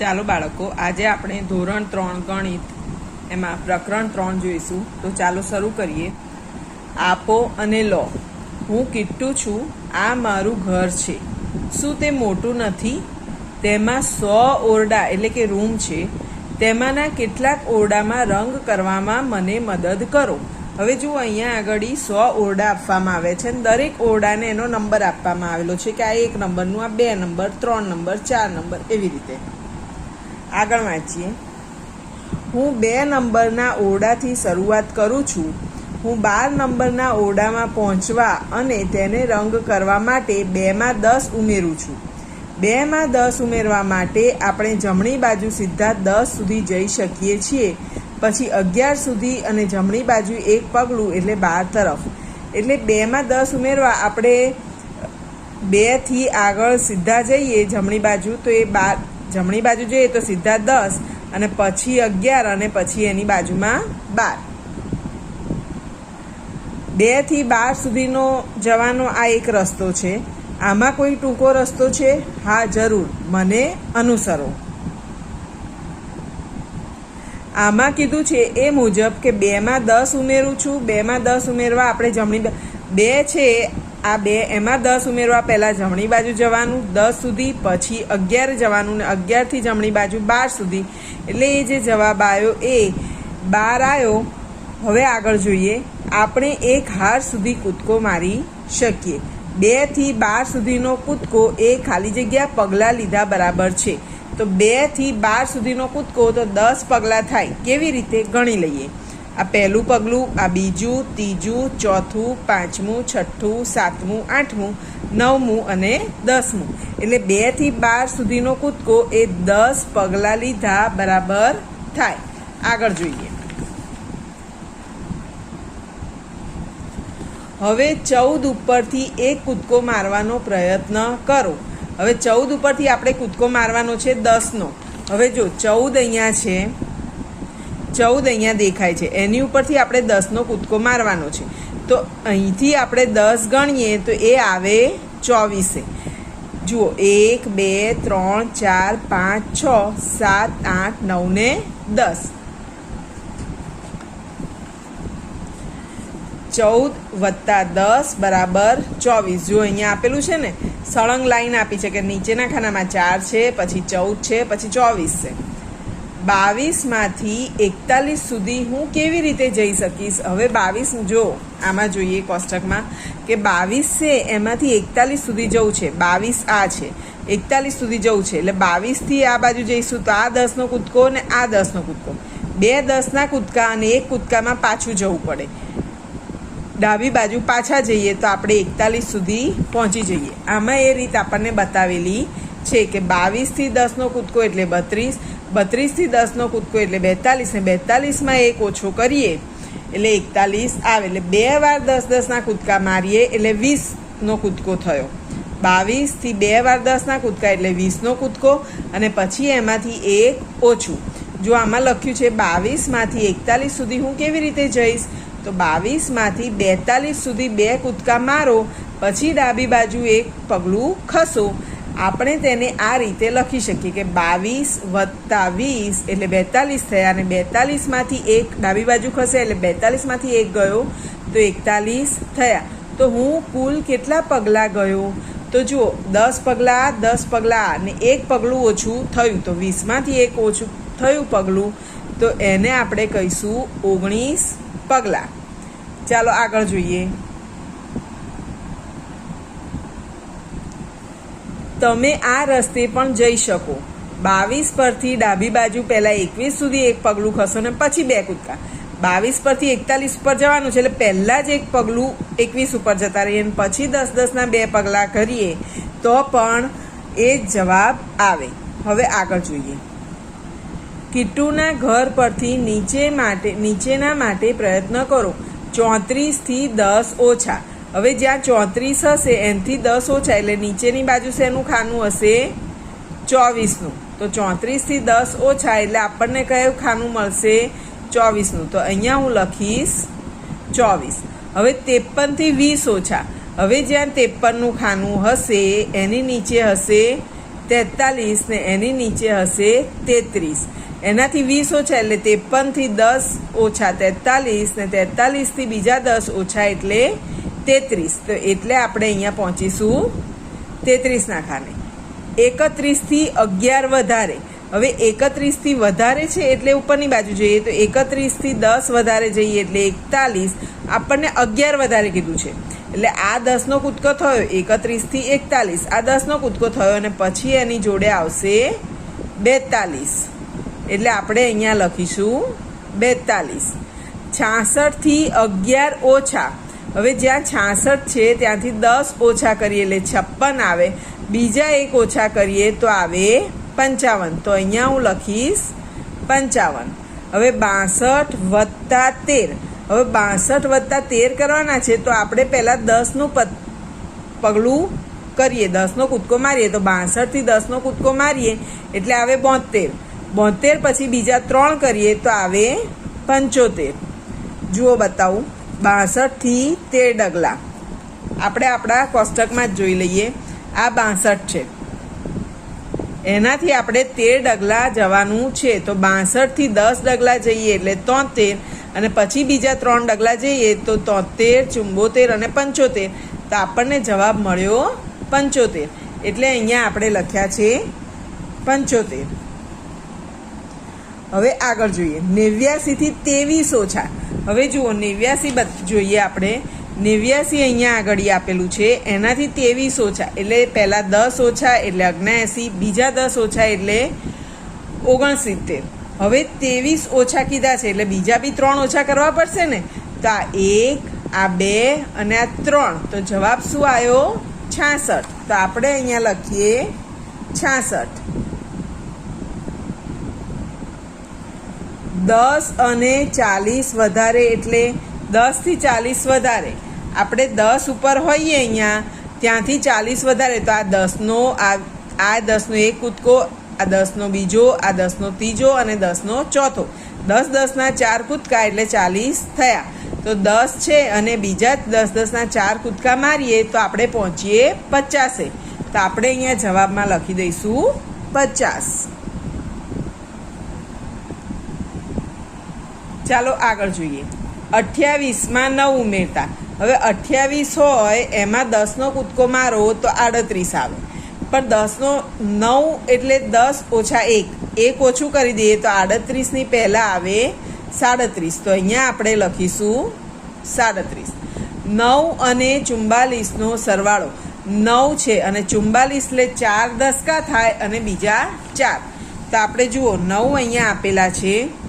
ચાલો બાળકો, આજે આપણે ધોરણ ત્રણ ગણિત, એમાં પ્રકરણ ત્રણ જોઈશું. તો ચાલો શરૂ કરીએ. આપો અને લો. હું કિટ્ટુ છું. આ મારું ઘર છે. શું તે મોટું નથી? તેમાં સો ઓરડા એટલે કે રૂમ છે. તેમાંના કેટલાક ઓરડામાં રંગ કરવામાં મને મદદ કરો. હવે જુઓ, અહીંયા આગળ સો ઓરડા આપવામાં આવે છે અને દરેક ઓરડાને એનો નંબર આપવામાં આવેલો છે કે આ એક નંબરનું, આ બે નંબર, ત્રણ નંબર, ચાર નંબર, એવી રીતે. આગળ વાંચીએ. હું બે નંબરના ઓરડાથી શરૂઆત કરું છું. હું બાર નંબરના ઓરડામાં પહોંચવા અને તેને રંગ કરવા માટે બેમાં દસ ઉમેરું છું. બેમાં દસ ઉમેરવા માટે આપણે જમણી બાજુ સીધા દસ સુધી જઈ શકીએ છીએ. પછી અગિયાર સુધી અને જમણી બાજુ એક પગલું એટલે બાર તરફ. એટલે બેમાં દસ ઉમેરવા આપણે બેથી આગળ સીધા જઈએ જમણી બાજુ તો એ બાર જમણી બાજુ જઈએ તો સીધા દસ અને પછી અગિયાર અને પછી એની બાજુમાં બાર. બેથી બાર સુધીનો જવાનો આ એક રસ્તો છે. આમાં કોઈ ટૂંકો રસ્તો છે? હા, જરૂર. મને અનુસરો. આમાં કીધું છે એ મુજબ કે બેમાં દસ ઉમેરું છું. બેમાં દસ ઉમેરવા આપણે જમણી બે છે આ બે એમાં દસ ઉમેરવા પહેલાં જમણી બાજુ જવાનું, દસ સુધી, પછી અગિયાર જવાનું ને અગિયારથી જમણી બાજુ બાર સુધી. એટલે એ જે જવાબ આવ્યો એ, બાર આવ્યો. હવે આગળ જોઈએ. આપણે એક હાર સુધી કૂદકો મારી શકીએ. બેથી બાર સુધીનો કૂદકો એ ખાલી જગ્યા પગલાં લીધા બરાબર છે. તો બેથી બાર સુધીનો કૂદકો તો દસ પગલાં થાય. કેવી રીતે? ગણી લઈએ. આ પહેલું પગલું, આ બીજું, ત્રીજું, ચોથું, પાંચમું, છઠ્ઠું, સાતમું, આઠમું, નવમું અને દસમું. એટલે બેથી બાર સુધીનો કૂદકો એ દસ પગલાં લીધા બરાબર થાય. આગળ જોઈએ. હવે ચૌદ ઉપરથી એક કૂદકો મારવાનો પ્રયત્ન કરો. હવે ચૌદ ઉપરથી આપણે કૂદકો મારવાનો છે દસનો. હવે જો ચૌદ અહીંયા છે ચૌદ અહીંયા દેખાય છે. એની ઉપરથી આપણે દસનો કૂદકો મારવાનો છે. તો અહીંથી આપણે દસ ગણીએ તો એ આવે ચોવીસે. જુઓ, એક, બે, ત્રણ, ચાર, પાંચ, છ, સાત, આઠ નવ ને દસ. ચૌદ વત્તા દસ બરાબર ચોવીસ. જો અહીંયા આપેલું છે ને, સળંગ લાઈન આપી છે કે નીચેના ખાનામાં ચાર છે, પછી ચૌદ છે, પછી ચોવીસ છે. બાવીસમાંથી એકતાલીસ સુધી હું કેવી રીતે જઈ શકીશ? હવે બાવીસ જો, આમાં જોઈએ કોષ્ટકમાં કે બાવીસ છે, એમાંથી એકતાલીસ સુધી જવું છે. બાવીસ આ છે. એકતાલીસ સુધી જવું છે. એટલે બાવીસથી આ બાજુ જઈશું તો આ દસનો કૂદકો અને આ દસનો કૂદકો. બે દસના કૂદકા અને એક કૂદકામાં પાછું જવું પડે. ડાબી બાજુ પાછા જઈએ તો આપણે એકતાલીસ સુધી પહોંચી જઈએ. આમાં એ રીત આપણને બતાવેલી છે કે બાવીસથી દસનો કૂદકો એટલે બત્રીસ બત્રીસથી દસનો કૂદકો એટલે બેતાલીસ ને બેતાલીસમાં એક ઓછો કરીએ. એટલે એકતાલીસ આવે, એટલે બે વાર દસ દસના કૂદકા મારીએ, એટલે વીસનો કૂદકો થયો. બાવીસથી બે વાર દસના કૂદકા, એટલે વીસનો કૂદકો, અને પછી એમાંથી એક ઓછું. જો આમાં લખ્યું છે બાવીસમાંથી એકતાલીસ સુધી હું કેવી રીતે જઈશ? તો બાવીસમાંથી બેતાલીસ સુધી બે કૂદકા મારો, પછી ડાબી બાજુ એક પગલું ખસો. આપણે તેને આ રીતે લખી શકીએ કે બાવીસ વત્તા વીસ એટલે બેતાલીસ થયા અને બેતાલીસમાંથી એક ડાબી બાજુ ખસે એટલે બેતાલીસમાંથી એક ગયો, તો એકતાલીસ થયા. તો હું કુલ કેટલા પગલાં ગયો? તો જુઓ, દસ પગલાં દસ પગલાં અને એક પગલું ઓછું થયું. તો વીસમાંથી એક ઓછું થયું પગલું. તો એને આપણે કહીશું ઓગણીસ પગલાં. ચાલો આગળ જોઈએ. તમે આ રસ્તે પણ જઈ શકો. બાવીસ પરથી ડાબી બાજુ પહેલાં એકવીસ સુધી એક પગલું ખસો ને પછી બે કૂદકા. બાવીસ પરથી એકતાલીસ ઉપર જવાનું છે એટલે પહેલાં જ એક પગલું એકવીસ ઉપર જતા રહીએ અને પછી દસ દસના બે પગલાં કરીએ તો પણ એ જવાબ આવે. હવે આગળ જોઈએ. કિટ્ટુના ઘર પરથી નીચે માટે, નીચેના માટે પ્રયત્ન કરો. ચોત્રીસથી દસ ઓછા. હવે જ્યાં ચોત્રીસ હશે, એનાથી દસ ઓછા, એટલે નીચેની બાજુ શેનું ખાનું હશે? ચોવીસનું. તો ચોત્રીસથી દસ ઓછા, એટલે આપણને કયું ખાનું મળશે? ચોવીસનું. તો અહીંયા હું લખીશ ચોવીસ. હવે ત્રેપનથી વીસ ઓછા. હવે જ્યાં ત્રેપનનું ખાનું હશે, એની નીચે હશે તેતાલીસ ને એની નીચે હશે તેત્રીસ. એનાથી વીસ ઓછા, એટલે ત્રેપનથી દસ ઓછા તેતાલીસ ને તેતાલીસથી બીજા દસ ઓછા, એટલે તેત્રીસ. તો એટલે આપણે અહીંયા પહોંચીશું તેત્રીસના ખાને. એકત્રીસથી અગિયાર વધારે. હવે એકત્રીસથી વધારે છે એટલે ઉપરની બાજુ જઈએ તો એકત્રીસથી દસ વધારે જઈએ એટલે એકતાલીસ. આપણને અગિયાર વધારે કીધું છે. એટલે આ દસનો કૂદકો થયો, એકત્રીસથી એકતાલીસ. આ દસનો કૂદકો થયો અને પછી એની જોડે આવશે બેતાલીસ. એટલે આપણે અહીંયા લખીશું બેતાલીસ. છાસઠથી અગિયાર ઓછા. હવે જ્યાં છાસઠ છે, ત્યાંથી દસ ઓછા કરીએ, એટલે છપ્પન આવે. બીજા એક ઓછા કરીએ તો આવે પંચાવન. તો અહીંયા હું લખીશ પંચાવન. હવે બાસઠ વત્તા તેર. હવે બાસઠ વત્તા તેર કરવાના છે, તો આપણે પહેલાં દસનું પગલું કરીએ. દસનો કૂદકો મારીએ, તો બાસઠથી દસનો કૂદકો મારીએ, એટલે આવે બોતેર. બોતેર પછી બીજા ત્રણ કરીએ, તો આવે પંચોતેર. જુઓ બતાવું. બાસઠથી તેર ડગલા. આપણે આપણા કોષ્ટકમાં જ જોઈ લઈએ. આ બાસઠ છે. એનાથી આપણે તેર ડગલા જવાનું છે. તો બાસઠથી દસ ડગલા જઈએ એટલે તોતેર. અને પછી બીજા ત્રણ ડગલા જઈએ તો તોતેર, ચુંબોતેર અને પંચોતેર. તો આપણને જવાબ મળ્યો પંચોતેર. એટલે અહીંયા આપણે લખ્યા છે પંચોતેર. હવે આગળ જોઈએ. નેવ્યાસીથી ત્રેવીસ ઓછા. હવે જુઓ, નેવ્યાસી જોઈએ આપણે. નેવ્યાસી અહીંયા આગળ આપેલું છે. એનાથી ત્રેવીસ ઓછા, એટલે પહેલાં દસ ઓછા, એટલે અગ્નાએસી બીજા દસ ઓછા, એટલે ઓગણસિત્તેર. હવે ત્રેવીસ ઓછા કીધા છે, એટલે બીજા બી ત્રણ ઓછા કરવા પડશે ને? તો આ એક, આ બે અને આ ત્રણ. તો જવાબ શું આવ્યો છાસઠ. તો આપણે અહીંયા લખીએ છાસઠ. દસ અને ચાલીસ વધારે એટલે દસથી ચાલીસ વધારે. આપણે દસ ઉપર હોઈએ અહીંયા, ત્યાંથી ચાલીસ વધારે. તો આ દસનો, આ આ દસનો એક કૂદકો, આ દસનો બીજો, આ દસનો ત્રીજો અને દસનો ચોથો. દસ દસના ચાર કૂદકા એટલે ચાલીસ થયા. તો દસ છે અને બીજા દસ દસના ચાર કૂદકા મારીએ તો આપણે પહોંચીએ પચાસે. તો આપણે અહીંયા જવાબમાં લખી દઈશું પચાસ. ચાલો આગળ જોઈએ. અઠ્યાવીસમાં નવ ઉમેરતા. હવે અઠ્યાવીસ હોય, એમાં દસનો કૂદકો મારો, તો આડત્રીસ આવે. પણ દસનો નવ એટલે દસ ઓછા એક. એક ઓછું કરી દઈએ તો આડત્રીસની પહેલાં આવે સાડત્રીસ. તો અહીંયા આપણે લખીશું સાડત્રીસ. નવ અને ચુમ્બાલીસનો સરવાળો. નવ છે અને ચુમ્બાલીસ એટલે ચાર દસકા થાય અને બીજા ચાર. તો આપણે જુઓ, નવ અહીંયા આપેલા છે.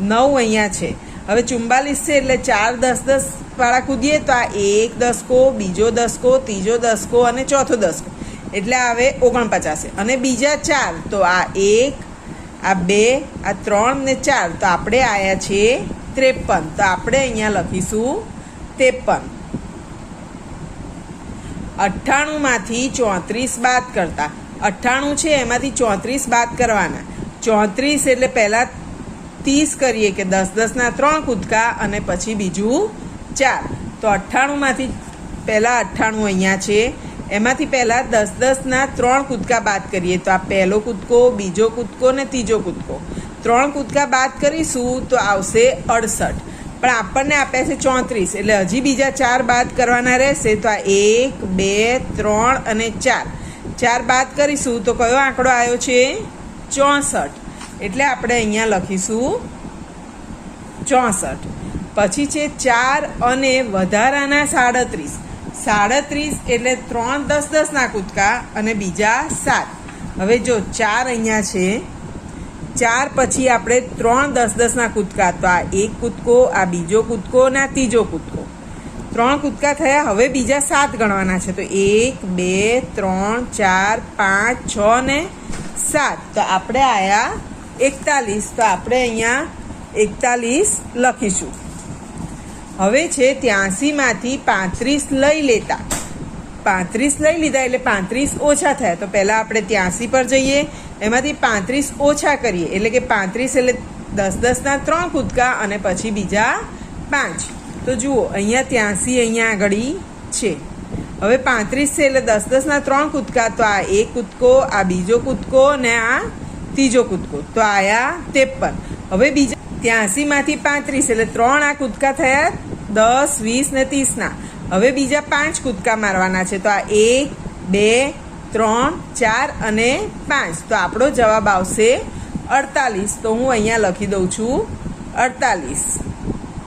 નવ અહીંયા છે. હવે ચુમ્બાલીસ છે એટલે ચાર દસ દસ વાળા કૂદીએ તો આ એક દસકો, બીજો દસકો, ત્રીજો દસકો અને ચોથો દસકો. એટલે આવે ઓગણપચાસે અને બીજા ચાર તો આ એક, આ બે, આ ત્રણ ને ચાર. તો આપણે આવ્યા છીએ ત્રેપન. તો આપણે અહીંયા લખીશું ત્રેપન. અઠ્ઠાણુંમાંથી ચોત્રીસ બાદ કરતા. અઠ્ઠાણું છે, એમાંથી ચોત્રીસ બાદ કરવાના. ચોત્રીસ એટલે પહેલાં ત્રીસ કરીએ કે દસ, દસના ત્રણ કૂદકા અને પછી બીજું ચાર. તો અઠ્ઠાણુંમાંથી પહેલાં અઠ્ઠાણું અહીંયા છે. એમાંથી પહેલાં દસ, દસના ત્રણ કૂદકા બાદ કરીએ. તો આ પહેલો કૂદકો, બીજો કૂદકો ને ત્રીજો કૂદકો. ત્રણ કૂદકા બાદ કરીશું તો આવશે અડસઠ. પણ આપણને આપ્યા છે ચોત્રીસ. એટલે હજી બીજા ચાર બાદ કરવાના રહેશે. તો આ એક, બે, ત્રણ અને ચાર. ચાર બાદ કરીશું તો કયો આંકડો આવ્યો છે? ચોસઠ. એટલે આપણે અહીંયા લખીશું ચોસઠ. પછી છે ચાર અને વધારાના સાડત્રીસ. સાડત્રીસ એટલે ત્રણ દસ દસના કૂદકા અને બીજા સાત. હવે જો ચાર અહીંયા છે, ચાર પછી આપણે ત્રણ દસ દસના કૂદકા, તો આ એક કૂદકો, આ બીજો કૂદકો અને આ ત્રીજો કૂદકો. ત્રણ કૂદકા થયા, હવે બીજા સાત ગણવાના છે. તો એક, બે, ત્રણ, ચાર, પાંચ, છ ને સાત. તો આપણે આયા એકતાલીસ. તો આપણે અહીંયા એકતાલીસ લખીશું. હવે છે ત્યાંસીમાંથી પાંત્રીસ લઈ લેતા. પાંત્રીસ લઈ લીધા એટલે પાંત્રીસ ઓછા થયા. તો પહેલાં આપણે ત્યાંસી પર જઈએ. એમાંથી પાંત્રીસ ઓછા કરીએ. એટલે કે પાંત્રીસ એટલે દસ દસના ત્રણ કૂદકા અને પછી બીજા પાંચ. તો જુઓ, અહીંયા ત્યાંસી અહીંયા આગળ છે. હવે પાંત્રીસ છે એટલે દસ દસના ત્રણ કૂદકા. તો આ એક કૂદકો, આ બીજો કૂદકો ને આ ત્રીજો કૂદકો. તો આયા ત્રેપન હવે બીજા ત્યાંસીમાંથી પાંત્રીસ, એટલે ત્રણ આ કૂદકા થયા દસ, વીસ ને ત્રીસના. હવે બીજા પાંચ કૂદકા મારવાના છે. તો આ એક, બે, ત્રણ, ચાર અને પાંચ. તો આપણો જવાબ આવશે અડતાલીસ. તો હું અહીંયા લખી દઉં છું અડતાલીસ.